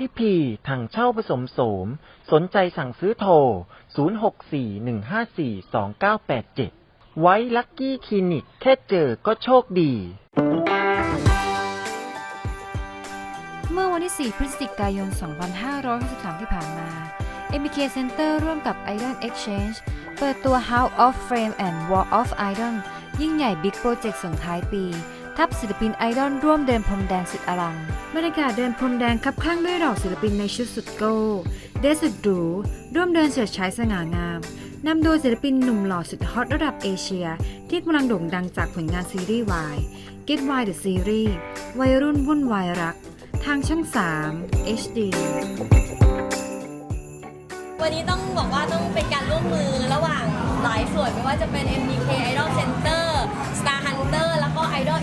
ดิพีถังเช่าผสมโสม สนใจสั่งซื้อโทร 0641542987 ไว้ลักกี้คลินิก แค่เจอก็โชคดี เมื่อวันที่ 4 พฤศจิกายน 2563 ที่ผ่านมา MBK Center ร่วมกับ Idol Exchange เปิดตัว House of Frame and Wall of Idol ยิ่งใหญ่บิ๊กโปรเจกต์ส่งท้ายปี ทับศิลปินไอดอลร่วมเดินพรมแดงสุดอลัง บรรยากาศเดินพรมแดงคับข้างด้วยดอกศิลปินในชุดสุดโก้เดสสุดหรูร่วมเดินเฉิดฉายสง่างามนำโดยศิลปินหนุ่มหล่อสุดฮอตระดับเอเชีย ที่กำลังโด่งดังจากผลงานซีรีส์วาย Get Why the Series วัยรุ่นวุ่นวายรัก ทางช่อง 3 HD วันนี้ต้องบอกว่าต้องเป็นการร่วมมือระหว่างหลายส่วนไม่ว่าจะเป็น MDK Idol Center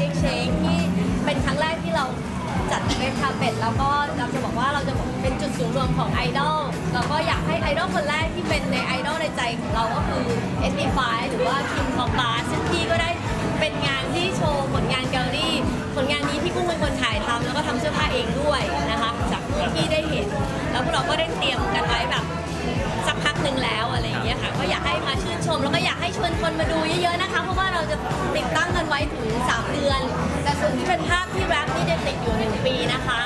Magic Shake ที่เป็นครั้งแรกที่เราจัดเวทคาเป็ดแล้วก็เราจะบอกว่าเราจะเป็นจุดศูนย์รวมของไอดอลแล้วก็อยากให้ไอดอลคนแรกที่เป็นในไอดอลในใจของเราก็คือ SP5 หรือว่า King Top Bar ซึ่งพี่ก็ได้เป็นงานที่โชว์ผลงานแกลลี่ผลงานนี้พี่กุ้งเป็นคนถ่ายทำแล้วก็ทำเสื้อผ้า 10 ปีนะคะ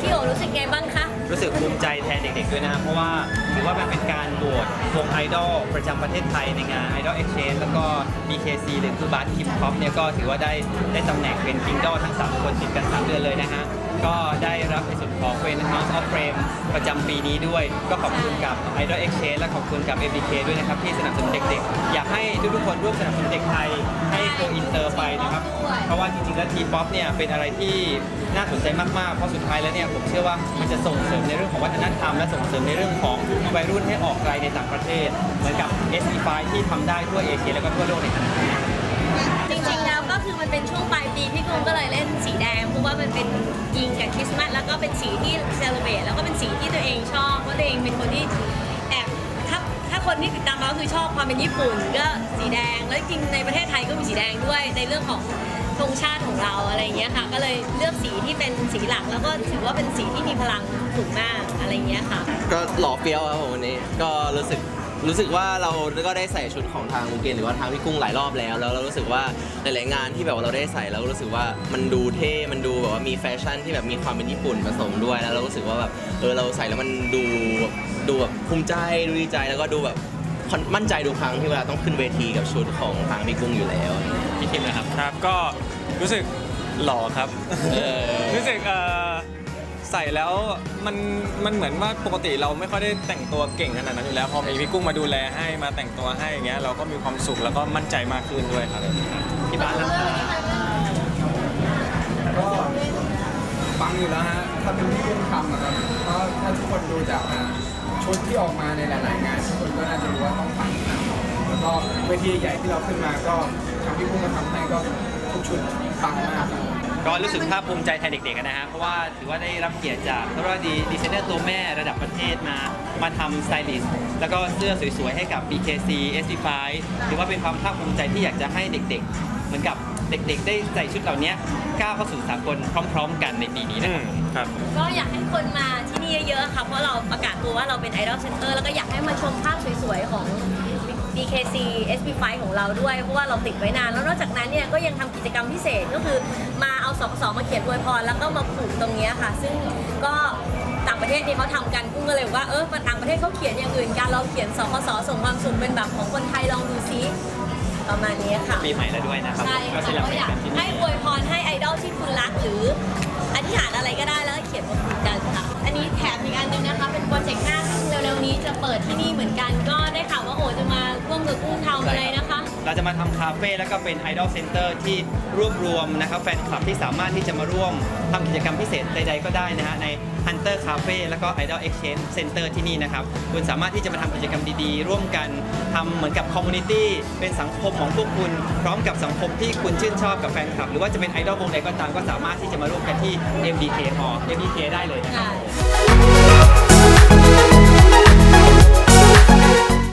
พี่โอรู้สึกไงบ้างคะ รู้สึกภูมิใจแทนเด็กๆด้วยนะเพราะว่าถือว่ามันเป็นการโหวตวงไอดอลประจำประเทศไทยในงาน Idol Exchange แล้วก็ BKC หรือคือบาร์คิปคอปเนี่ยก็ถือว่าได้ได้ตำแหน่งเป็นคิงดอลทั้ง 3 คนติดกัน 3 เดือนเลยนะฮะ ก็ได้รับในส่วนของเป็น House of Frame ประจำปีนี้ด้วย ก็ขอบคุณกับ Idol Exchange และขอบคุณกับ MBK ด้วยนะครับที่สนับสนุนเด็กๆ ทุกคนร่วมสนับสนุนเด็กไทยให้โกอินเตอร์ไปนะครับ เพราะว่าจริงๆแล้วทีป๊อปเนี่ยเป็นอะไรที่น่าสนใจมากๆ เพราะสุดท้ายแล้วเนี่ยผมเชื่อว่ามันจะส่งเสริมในเรื่องของวัฒนธรรมและส่งเสริมในเรื่องของวัยรุ่นให้ออกไกลในต่างประเทศ เหมือนกับ s อ5ที่ทำได้ทั่วเอเชียแล้วก็ทั่วโลกในขณะนี้จริงๆแล้วก็คือมันเป็นช่วงปลายปีพี่กุ้งก็เลยเล่นสีแดงเพราะว่ามันเป็นยิงกับคริสต์มาสแล้วก็เป็นสีที่เซเลบตแล้วก็เป็นสีที่ตัวเองชอบเพราะตัวเองเป็นคนที่ คนที่ติดตามเราคือชอบความเป็นญี่ปุ่นก็สีแดง แล้วจริงในประเทศไทยก็มีสีแดงด้วยในเรื่องของธงชาติของเราอะไรเงี้ยค่ะ ก็เลยเลือกสีที่เป็นสีหลักแล้วก็ถือว่าเป็นสีที่มีพลังสูงมากอะไรเงี้ยค่ะ ก็หล่อเฟี้ยวครับผมวันนี้ ก็รู้สึก รู้สึกว่าเราก็ได้ใส่ชุดของทางมูเกนหรือว่าทางพี่กุ้งหลายรอบแล้ว แล้วเรารู้สึกว่าหลายๆงานที่แบบว่าเราได้ใส่แล้วรู้สึกว่ามันดูเท่มันดูแบบว่ามีแฟชั่นที่แบบมีความเป็นญี่ปุ่นผสมด้วยแล้วเรารู้สึกว่าแบบเออเราใส่แล้วมันดูดูแบบภูมิใจดูดีใจแล้วก็ดูแบบมั่นใจทุกครั้งที่เวลาต้องขึ้นเวทีกับชุดของทางพี่กุ้งอยู่แล้วพี่คิมนะครับครับก็รู้สึกหล่อครับเออรู้สึกเอ่อ ใส่แล้วมันมันเหมือนว่าปกติเราไม่ค่อยได้แต่งตัวเก่งขนาดนั้นอยู่แล้วพอมีพี่กุ้งมาดูแลให้มาแต่งตัวให้อย่างเงี้ยเราก็มีความสุขแล้วก็มั่นใจมากขึ้นด้วยครับที่บ้านแล้วก็ฟังอยู่แล้วฮะถ้าเป็นที่กุ้งทำนะครับเพราะถ้าทุกคนดูจากชุดที่ออกมาในหลายๆงานทุกคนก็น่าจะรู้ว่าต้องฟังขนาดไหนแล้วก็เวทีใหญ่ที่เราขึ้นมาก็ทางพี่กุ้งมาทำให้ก็ ทุกชุดฟังมากครับก็รู้สึกภาคภูมิใจแทนเด็กๆนะฮะ เพราะว่าถือว่าได้รับเกียรติจากเพราะว่าดีดีไซเนอร์ตัวแม่ระดับประเทศมา มาทำสไตลิสต์แล้วก็เสื้อสวยๆ ให้กับ BKC SP5 ถือว่าเป็นความภาคภูมิใจที่อยากจะให้เด็กๆ เหมือนกับเด็กๆ ได้ใส่ชุดเหล่านี้ก้าวเข้าสู่สากลพร้อม ๆ กันในปีนี้นะอืครับมครับ ก็อยากให้คนมาที่นี่เยอะๆค่ะเพราะเราประกาศตัวว่าเราเป็น Idol Center แล้วก็อยากให้มาชมภาพสวยๆของ BKC SP5 ของเราด้วย เพราะว่าเราติดไว้นาน แล้วนอกจากนั้นเนี่ยก็ยังทำกิจกรรมพิเศษก็คือมาเอาสกสมาเขียนอวยพรแล้วก็มาผูกตรงเนี้ยค่ะ ซึ่งก็ต่างประเทศนี่เขาทำกันกุ้งก็เลยว่าเออต่างประเทศเขาเขียนอย่างอื่นกันเราเขียนสกสส่งความสุขเป็นแบบของคนไทยลองดูซิประมาณนี้ค่ะ ปีใหม่แล้วด้วยนะครับ ใช่ก็ค่ะเฉลิมก็ฉอลยากองที่ให้นี่ อวยพรให้ไอดอลที่คุณรักหรืออ นี้จะเปิดที่นี่เหมือนกัน ก็ได้ข่าวว่าโอจะมาร่วมกับกุ้งทำอะไรนะคะ เราจะมาทำคาเฟ่แล้วก็เป็นไอดอลเซ็นเตอร์ที่รวบรวมนะครับแฟนคลับที่สามารถที่จะมาร่วมทำกิจกรรมพิเศษใดๆก็ได้นะฮะใน Hunter Cafe แล้วก็ Idol Exchange Center ที่นี่นะครับ คุณสามารถที่จะมาทำกิจกรรมดีๆ ร่วมกันทำเหมือนกับคอมมูนิตี้เป็นสังคมของพวกคุณ พร้อมกับสังคมที่คุณชื่นชอบกับแฟนคลับ หรือว่าจะเป็นไอดอลวงใดก็ตามก็สามารถที่จะมาร่วมกันที่ MDK Hall MDK ได้เลยนะครับค่ะ